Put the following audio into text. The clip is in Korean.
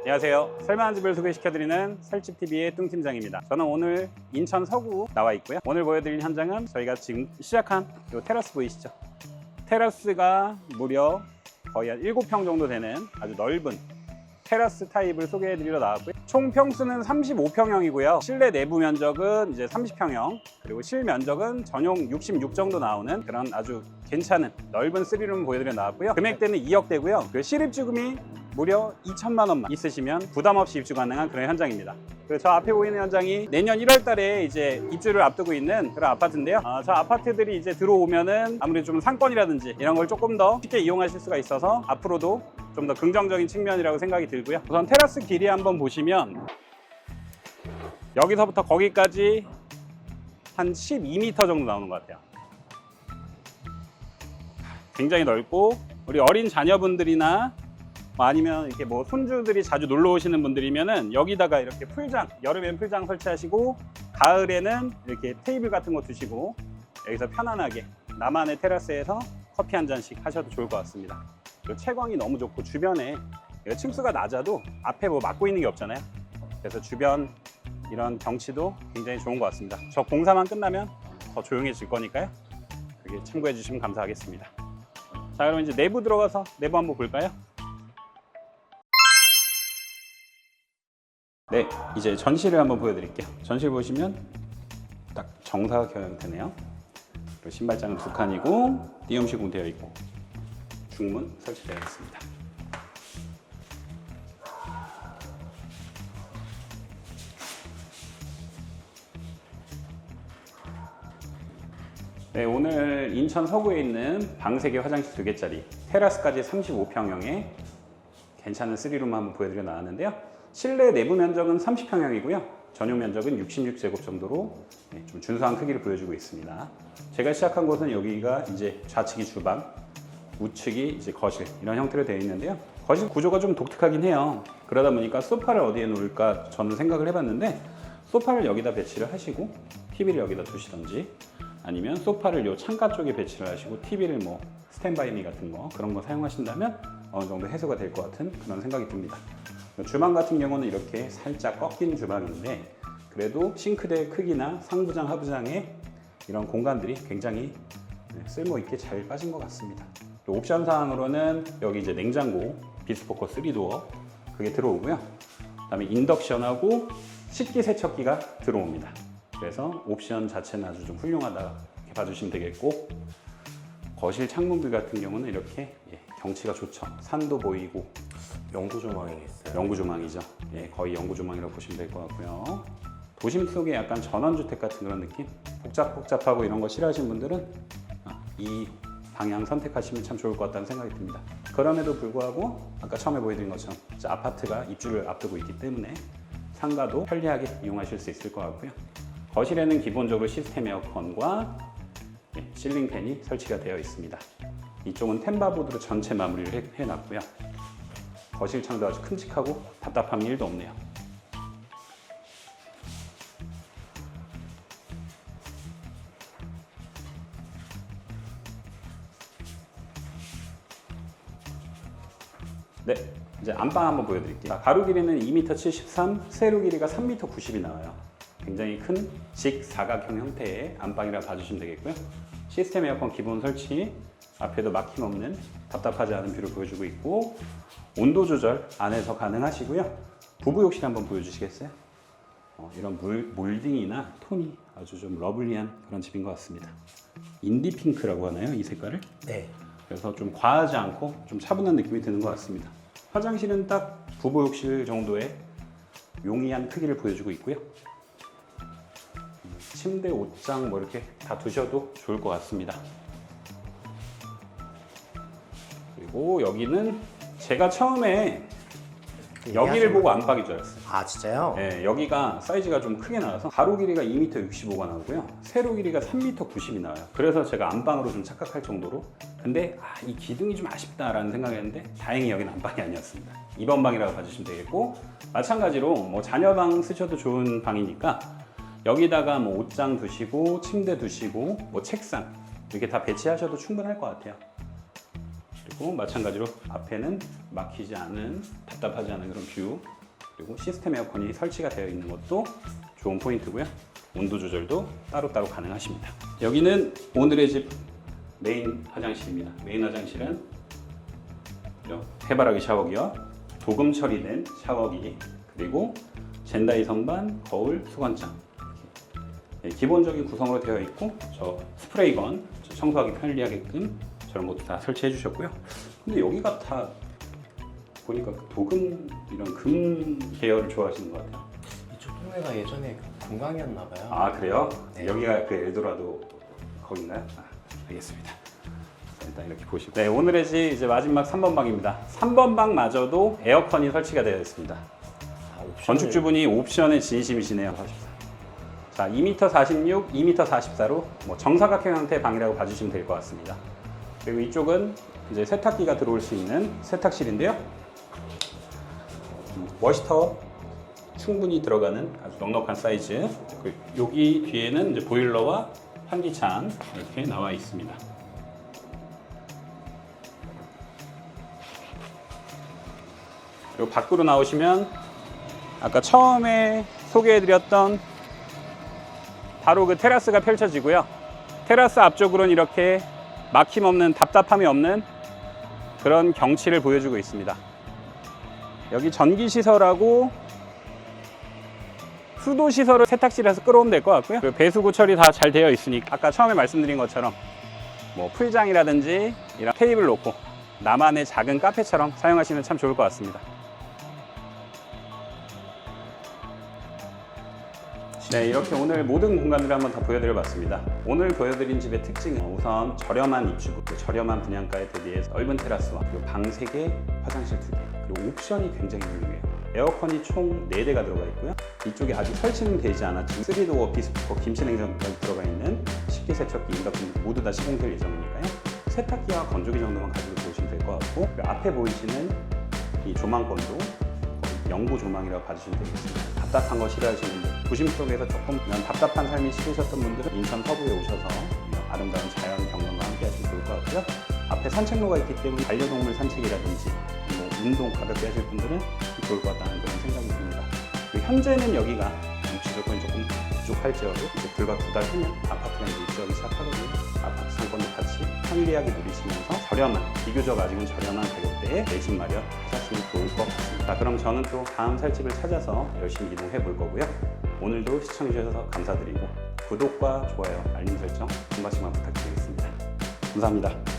안녕하세요. 살만한 집을 소개시켜드리는 살집TV의 뚱팀장입니다. 저는 오늘 인천 서구 나와 있고요. 오늘 보여드릴 현장은 저희가 지금 시작한 이 테라스 보이시죠? 테라스가 무려 거의 한 7평 정도 되는 아주 넓은 테라스 타입을 소개해드리러 나왔고요. 총 평수는 35평형이고요. 실내 내부 면적은 이제 30평형, 그리고 실면적은 전용 66 정도 나오는 그런 아주 괜찮은 넓은 3룸 보여드려 나왔고요. 금액대는 2억대고요. 그 실입주금이 무려 2천만 원만 있으시면 부담 없이 입주 가능한 그런 현장입니다. 그리고 저 앞에 보이는 현장이 내년 1월 달에 이제 입주를 앞두고 있는 그런 아파트인데요. 아, 저 아파트들이 이제 들어오면은 아무래도 좀 상권이라든지 이런 걸 조금 더 쉽게 이용하실 수가 있어서 앞으로도 좀 더 긍정적인 측면이라고 생각이 들고요. 우선 테라스 길이 한번 보시면 여기서부터 거기까지 한 12m 정도 나오는 것 같아요. 굉장히 넓고 우리 어린 자녀분들이나 뭐 아니면 이렇게 뭐 손주들이 자주 놀러 오시는 분들이면은 여기다가 이렇게 풀장 여름엔 풀장 설치하시고 가을에는 이렇게 테이블 같은 거 두시고 여기서 편안하게 나만의 테라스에서 커피 한 잔씩 하셔도 좋을 것 같습니다. 채광이 너무 좋고 주변에 층수가 낮아도 앞에 뭐 막고 있는 게 없잖아요. 그래서 주변 이런 경치도 굉장히 좋은 것 같습니다. 저 공사만 끝나면 더 조용해질 거니까요. 그게 참고해 주시면 감사하겠습니다. 자, 그럼 이제 내부 들어가서 내부 한번 볼까요? 네, 이제 전시를 한번 보여드릴게요. 전시를 보시면 딱 정사각 형태네요. 그리고 신발장은 두 칸이고 띄엄 시공 되어 있고 중문 설치되어 있습니다. 네, 오늘 인천 서구에 있는 방 3개 화장실 2개짜리 테라스까지 35평형의 괜찮은 3룸 한번 보여드려 나왔는데요. 실내 내부 면적은 30평형이고요. 전용 면적은 66제곱 정도로 네, 좀 준수한 크기를 보여주고 있습니다. 제가 시작한 곳은 여기가 이제 좌측이 주방, 우측이 이제 거실 이런 형태로 되어 있는데요. 거실 구조가 좀 독특하긴 해요. 그러다 보니까 소파를 어디에 놓을까 저는 생각을 해봤는데 소파를 여기다 배치를 하시고 TV를 여기다 두시던지 아니면 소파를 요 창가 쪽에 배치를 하시고 TV를 뭐 스탠바이미 같은 거 그런 거 사용하신다면 어느 정도 해소가 될 것 같은 그런 생각이 듭니다. 주방 같은 경우는 이렇게 살짝 꺾인 주방인데 그래도 싱크대 크기나 상부장, 하부장의 이런 공간들이 굉장히 네, 쓸모 있게 잘 빠진 것 같습니다. 또 옵션 사항으로는 여기 이제 냉장고 비스포커 3도어 그게 들어오고요. 그다음에 인덕션하고 식기 세척기가 들어옵니다. 그래서 옵션 자체는 아주 좀 훌륭하다 이렇게 봐주시면 되겠고 거실 창문들 같은 경우는 이렇게 예, 경치가 좋죠. 산도 보이고 영구 조망이 있어요. 영구 조망이죠. 예, 거의 영구 조망이라고 보시면 될 것 같고요. 도심 속에 약간 전원주택 같은 그런 느낌? 복잡복잡하고 이런 거 싫어하시는 분들은 아, 이 방향 선택하시면 참 좋을 것 같다는 생각이 듭니다. 그럼에도 불구하고 아까 처음에 보여드린 것처럼 아파트가 입주를 앞두고 있기 때문에 상가도 편리하게 이용하실 수 있을 것 같고요. 거실에는 기본적으로 시스템 에어컨과 예, 실링 팬이 설치가 되어 있습니다. 이쪽은 템바보드로 전체 마무리를 해- 해놨고요. 거실 창도 아주 큼직하고 답답함이 1도 없네요. 네, 이제 안방 한번 보여드릴게요. 가로 길이는 2m 73, 세로 길이가 3m 90이 나와요. 굉장히 큰 직사각형 형태의 안방이라 봐주시면 되겠고요. 시스템 에어컨 기본 설치, 앞에도 막힘없는 답답하지 않은 뷰를 보여주고 있고 온도 조절 안에서 가능하시고요. 부부 욕실 한번 보여주시겠어요? 어, 이런 물, 몰딩이나 톤이 아주 좀 러블리한 그런 집인 것 같습니다. 인디 핑크라고 하나요? 이 색깔을? 네. 그래서 좀 과하지 않고 좀 차분한 느낌이 드는 것 같습니다. 화장실은 딱 부부 욕실 정도의 용이한 크기를 보여주고 있고요. 음, 침대, 옷장 뭐 이렇게 다 두셔도 좋을 것 같습니다. 그리고 여기는 제가 처음에 여기를 보고 안방인 줄 알았어요. 아 진짜요? 네, 여기가 사이즈가 좀 크게 나와서 가로 길이가 2m 65가 나오고요. 세로 길이가 3m 90이 나와요. 그래서 제가 안방으로 좀 착각할 정도로. 근데 아, 이 기둥이 좀 아쉽다라는 생각했는데 다행히 여기는 안방이 아니었습니다. 2번 방이라고 봐주시면 되겠고 마찬가지로 뭐 자녀방 쓰셔도 좋은 방이니까 여기다가 뭐 옷장 두시고 침대 두시고 뭐 책상 이렇게 다 배치하셔도 충분할 것 같아요. 그리고 마찬가지로 앞에는 막히지 않은 답답하지 않은 그런 뷰 그리고 시스템 에어컨이 설치가 되어 있는 것도 좋은 포인트고요. 온도 조절도 따로따로 가능하십니다. 여기는 오늘의 집 메인 화장실입니다. 메인 화장실은 해바라기 샤워기와 도금 처리된 샤워기 그리고 젠다이 선반, 거울, 수건장 네, 기본적인 구성으로 되어 있고 저 스프레이건 저 청소하기 편리하게끔 저런 것도 다 설치해 주셨고요. 근데 여기가 다 보니까 그 도금 이런 금 계열을 좋아하시는 것 같아요. 이쪽 동네가 예전에 금강이었나 봐요. 아 그래요? 네. 여기가 그 엘도라도 거긴가요? 아, 알겠습니다. 자, 일단 이렇게 보시고 네 오늘의 집 이제 마지막 3번 방입니다. 3번 방마저도 에어컨이 설치가 되어 있습니다. 아, 옵션을- 건축주분이 옵션에 진심이시네요. 자, 2m 46, 2m 44로 뭐 정사각형 형태의 방이라고 봐주시면 될 것 같습니다. 그리고 이쪽은 이제 세탁기가 들어올 수 있는 세탁실인데요. 음, 워시터 충분히 들어가는 아주 넉넉한 사이즈. 그 여기 뒤에는 이제 보일러와 환기창 이렇게 나와 있습니다. 그리고 밖으로 나오시면 아까 처음에 소개해드렸던 바로 그 테라스가 펼쳐지고요. 테라스 앞쪽으로는 이렇게 막힘 없는 답답함이 없는 그런 경치를 보여주고 있습니다. 여기 전기 시설하고 수도 시설을 세탁실에서 끌어오면 될 것 같고요. 그 배수구 처리 다 잘 되어 있으니까 아까 처음에 말씀드린 것처럼 뭐 풀장이라든지 이런 테이블 놓고 나만의 작은 카페처럼 사용하시면 참 좋을 것 같습니다. 네, 이렇게 오늘 모든 공간들을 한번 다 보여드려 봤습니다. 오늘 보여드린 집의 특징은 우선 저렴한 입주구, 그 저렴한 분양가에 대비해서 넓은 테라스와 그리고 방 3개, 화장실 2개, 그리고 옵션이 굉장히 유용해요. 에어컨이 총 4대가 들어가 있고요. 이쪽에 아직 설치는 되지 않았지만 3도어 비스포 김치냉장고까지 들어가 있는 식기 세척기, 인덕기 모두 다 시공될 예정이니까요. 세탁기와 건조기 정도만 가지고 들어오시면 될 것 같고 앞에 보이시는 이 조망권도 영구 조망이라고 봐주시면 되겠습니다. 답답한 거 싫어하시는 분들, 도심 속에서 조금 답답한 삶이 싫으셨던 분들은 인천 서부에 오셔서 아름다운 자연 경관과 함께 하시면 좋을 것 같고요. 앞에 산책로가 있기 때문에 반려동물 산책이라든지 뭐 운동 가볍게 하실 분들은 좋을 것 같다는 그런 생각이 듭니다. 현재는 여기가 조건이 조금 부족할지어도 이제 불과 두 달 후면 아파트가 이제 입주하기 시작하거든요. 아파트 상권도 같이 편리하게 누리시면서 저렴한, 비교적 아직은 저렴한 가격대에 내집 마련 하셨으면 좋을 것 같습니다. 자, 그럼 저는 또 다음 살집을 찾아서 열심히 이동해 볼 거고요. 오늘도 시청해 주셔서 감사드리고 구독과 좋아요, 알림 설정 한 번씩만 부탁드리겠습니다. 감사합니다.